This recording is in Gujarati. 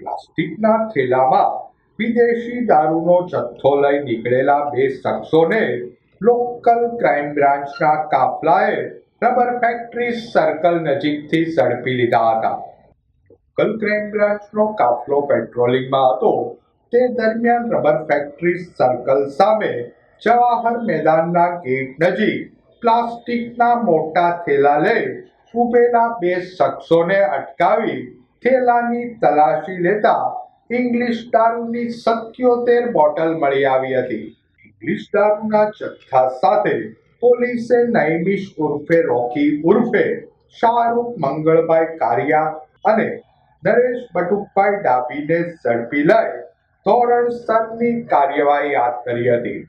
પ્લાસ્ટિકના થેલામાં વિદેશી દારૂનો જથ્થો લઈ નીકળેલા બે શખ્સોને લોકલ ક્રાઇમ બ્રાન્ચના કાફલાએ રબર ફેક્ટરી સર્કલ નજીકથી ઝડપી લીધા હતા. લોકલ ક્રાઇમ બ્રાન્ચનો કાફલો પેટ્રોલિંગમાં હતો. તે દરમિયાન રબર ફેક્ટરી સર્કલ સામે જવાહર મેદાનના ગેટ નજીક પ્લાસ્ટિકના મોટા થેલા લઈ ઉભેલા બે શખ્સોને અટકાવી થેલાની તલાશી લેતા ઇંગ્લિશ દારૂની સત્યોતેર બોટલ મળી આવી હતી. ઇંગ્લિશ દારૂના જથ્થા સાથે પોલીસે નૈમિષ ઉર્ફે રોકી ઉર્ફે શાહરૂખ મંગળભાઈ કારિયા અને નરેશ બટુકભાઈ ડાભીને ઝડપી લઈ ધોરણસરની કાર્યવાહી હાથ ધરી હતી.